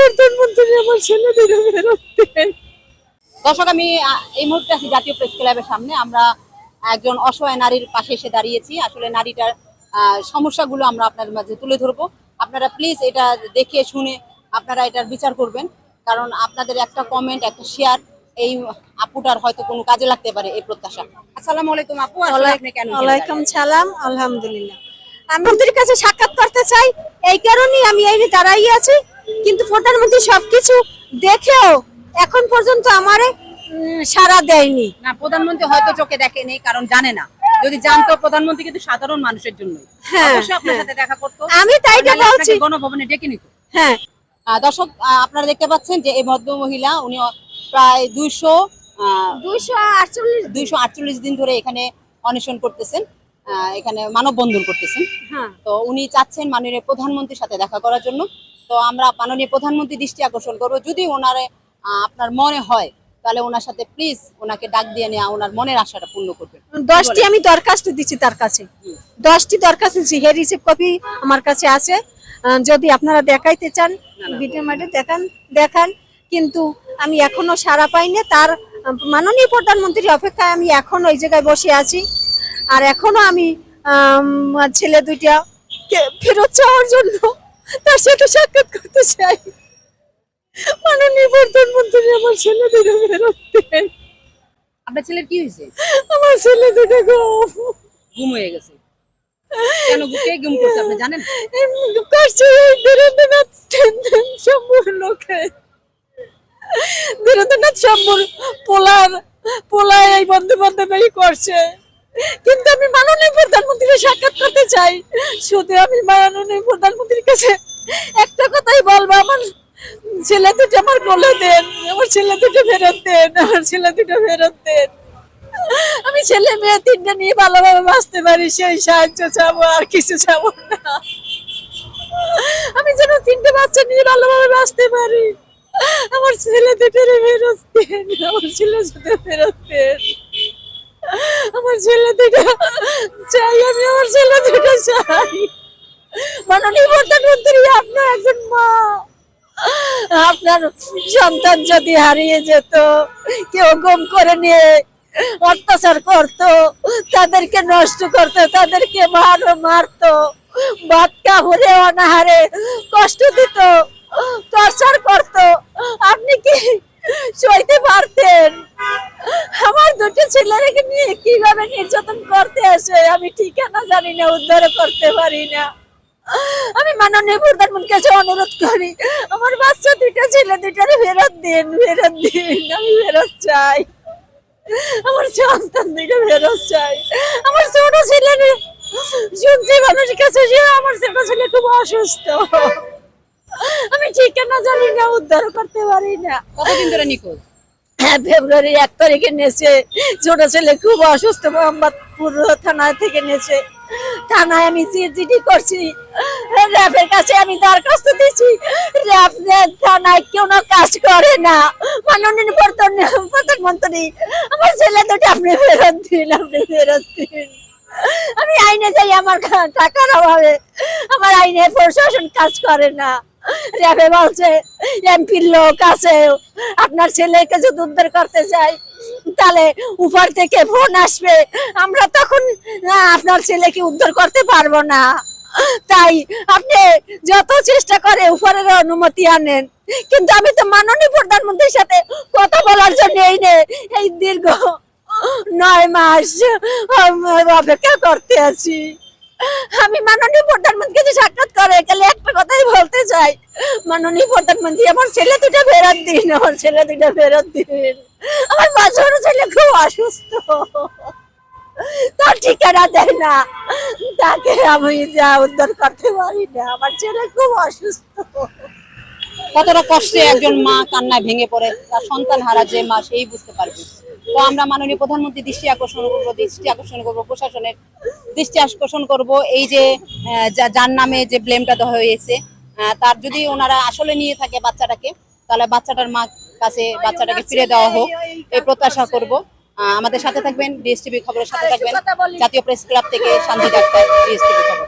প্রধানমন্ত্রী আমার ছেলে ফেরত দেন দর্শক আমি এই মুহূর্তে আছি জাতীয় প্রেস ক্লাবের সামনে। আমরা একজন অসহায় নারীর পাশে এসে দাঁড়িয়েছি। আসলে নারীটার সমস্যাগুলো আমরা আপনাদের মাঝে তুলে ধরবো। আপনারা প্লিজ এটা দেখে শুনে আপনারা এটার বিচার করবেন। কারণ আপনাদের একটা কমেন্ট একটা শেয়ার এই আপুটার হয়তো কোনো কাজে লাগতে পারে এই প্রত্যাশা। আসসালামু আলাইকুম আপু ওয়ালাইকুম সালাম আলহামদুলিল্লাহ। আমি মন্ত্রীর কাছে সাক্ষাৎ করতে চাই এই কারণেই আমি এই দাঁড়াই আছি। কিন্তু প্রধানমন্ত্রী সবকিছু দেখেও এখন পর্যন্ত আমারে সাড়া দেয়নি। না প্রধানমন্ত্রী হয়তো চোখে দেখেনি কারণ জানে না। যদি জানতো প্রধানমন্ত্রী কিন্তু সাধারণ মানুষের জন্যই। হ্যাঁ, আপনার হ্যাঁ। সাথে দেখা করতো। আমি তাইটা বলছি গণভবনে ডেকে নিত। হ্যাঁ। দর্শক আপনারা দেখতে পাচ্ছেন যে এই ভদ্র মহিলা উনি প্রায় দুইশো দুইশো আটচল্লিশ দুইশো আটচল্লিশ দিন ধরে এখানে অনশন করতেছেন এখানে মানববন্ধন করতেছেন। হ্যাঁ। তো উনি চাচ্ছেন মাননীয় প্রধানমন্ত্রীর সাথে দেখা করার জন্য। তো আমরা মাননীয় প্রধানমন্ত্রী দৃষ্টি আকর্ষণ করব। যদি ওনারে আপনার মনে হয় তাহলে ওনার সাথে প্লিজ ওনাকে ডাক দিয়ে নেওয়া ওনার মনের আশাটা পূর্ণ করবেন দশটি আমি দরখাস্ত দিচ্ছি তার কাছে। দশটি দরখাস্ত দিচ্ছি। হে রিসিভ কপি আমার কাছে আছে। যদি আপনারা দেখাইতে চান ভিডিও মাঠে দেখান দেখান। কিন্তু আমি এখনও সাড়া পাইনি। তার মাননীয় প্রধানমন্ত্রীর অপেক্ষায় আমি এখন ওই জায়গায় বসে আছি। আর এখনও আমি ছেলে দুইটা ফেরত চাওয়ার জন্য তার সাথে সাক্ষাৎ করতে চাই। মাননীয় প্রধানমন্ত্রী আমার ছেলে দুটো ফেরত দেন আপনার ছেলের কি হয়েছে? আমার ছেলে দুটো গো। গুম হয়ে গেছে। কেন কে গুম করছে আপনি জানেন? করছে বীরেন্দ্রনাথ শম্ভুর লোকে। শম্ভুর পোলার পোলায় এই বন্ধু বান্ধবী করছে। কিন্তু আমি মাননীয় প্রধানমন্ত্রীর সাক্ষাৎ করতে চাই। শুধু আমি মাননীয় প্রধানমন্ত্রীর কাছে একটা কথাই বলব, আমার ছেলে দুটো আমার বলে দেন, আমার ছেলে দুটো ফেরত দেন, আমার ছেলে দুটো ফেরত দেন। আমি ছেলে মেয়ে তিনটা নিয়ে ভালোভাবে বাঁচতে পারি, সেই সাহায্য চাবো, আর কিছু চাবো না। আমি যেন তিনটে বাচ্চা নিয়ে ভালোভাবে বাঁচতে পারি। আমার ছেলে দুটোরে ফেরত দেন, আমার ছেলে দুটো ফেরত দেন। আমার ছেলে দুটো চাই, আমি আমার ছেলে দুটো চাই। মাননীয় আপনার একজন মা। আপনার সন্তান যদি হারিয়ে যেত, কেউ গম করে নিয়ে অত্যাচার করত, তাদেরকে নষ্ট করত, তাদেরকে মার মারতো বাচ্চা হলে অনাহারে কষ্ট দিত, টর্চার করত। আপনি কি সইতে পারতেন? ছেলেকে নিয়ে কীভাবে নির্যাতন করতে আসে, আমি ঠিকানা জানি না, উদ্ধার করতে পারি না। আমি মাননীয় প্রধানমন্ত্রীর কাছে অনুরোধ করি, আমার বাচ্চা দুইটা, ছেলে দুইটারে ফেরত দিন ফেরত দিন, আমি ফেরত চাই। আমার সন্তান দুইটা ফেরত চাই। আমার ছোট ছেলে শুনছি মানুষের কাছে যে আমার ছোট ছেলে খুব অসুস্থ। আমি ঠিকানা জানি না, উদ্ধার করতে পারি না। কতদিন ধরে নিখোঁজ? হ্যাঁ ফেব্রুয়ারি এক তারিখে নেছে। ছোট ছেলে খুব অসুস্থ, মোহাম্মদপুর থানা থেকে নেছে। থানায় আমি চিঠি করছি র্যাবের কাছে আমি দরখাস্ত দিয়েছি। র্যাব থানায় কোনো কাজ করে না। মাননীয় প্রধান- প্রধানমন্ত্রী, আমার ছেলে দুটো আপনি ফেরত দিন, আপনি ফেরত দিন। আমি আইনে যাই, আমার টাকার অভাবে। আমার আইনে প্রশাসন কাজ করে না। র্যাবে বলছে, এমপির লোক আছে, আপনার ছেলেকে যদি উদ্ধার করতে চাই, তাহলে উপর থেকে ফোন আসবে। আমরা তখন আপনার ছেলেকে উদ্ধার করতে পারব না। তাই আপনি যত চেষ্টা করে উপরের অনুমতি আনেন। কিন্তু আমি তো মাননীয় প্রধানমন্ত্রীর সাথে কথা বলার জন্য এই নে, এই দীর্ঘ নয় মাস অপেক্ষা করতে আছি। আমি মাননীয় প্রধানমন্ত্রীর কাছে সাক্ষাৎ করে গেলে একটা কথাই বলতে চাই। মাননীয় প্রধানমন্ত্রী, আমার ছেলে দুটো ফেরত দিন, আমার ছেলে দুটো ফেরত দিন। আমার বাচ্চার ছেলে খুব অসুস্থ। তার ঠিকানা দেয় না। তাকে আমি যা উদ্ধার করতে পারি না। আমার ছেলে খুব অসুস্থ। কতটা কষ্টে একজন মা কান্নায় ভেঙে পড়ে, তার সন্তান হারা যে মা, সেই বুঝতে পারবে। তো আমরা মাননীয় প্রধানমন্ত্রী দৃষ্টি আকর্ষণ করব দৃষ্টি আকর্ষণ করব প্রশাসনের দৃষ্টি আকর্ষণ করব। এই যে যার নামে যে ব্লেমটা দেওয়া হয়েছে তার যদি ওনারা আসলে নিয়ে থাকে বাচ্চাটাকে তাহলে বাচ্চাটার মা কাছে বাচ্চাটাকে ফিরে দেওয়া হোক এই প্রত্যাশা করব। আহ, আমাদের সাথে থাকবেন ডিএসটিভি খবরের সাথে থাকবেন জাতীয় প্রেস ক্লাব থেকে শান্তি ডাক্তার ডিএসটিভি খবর।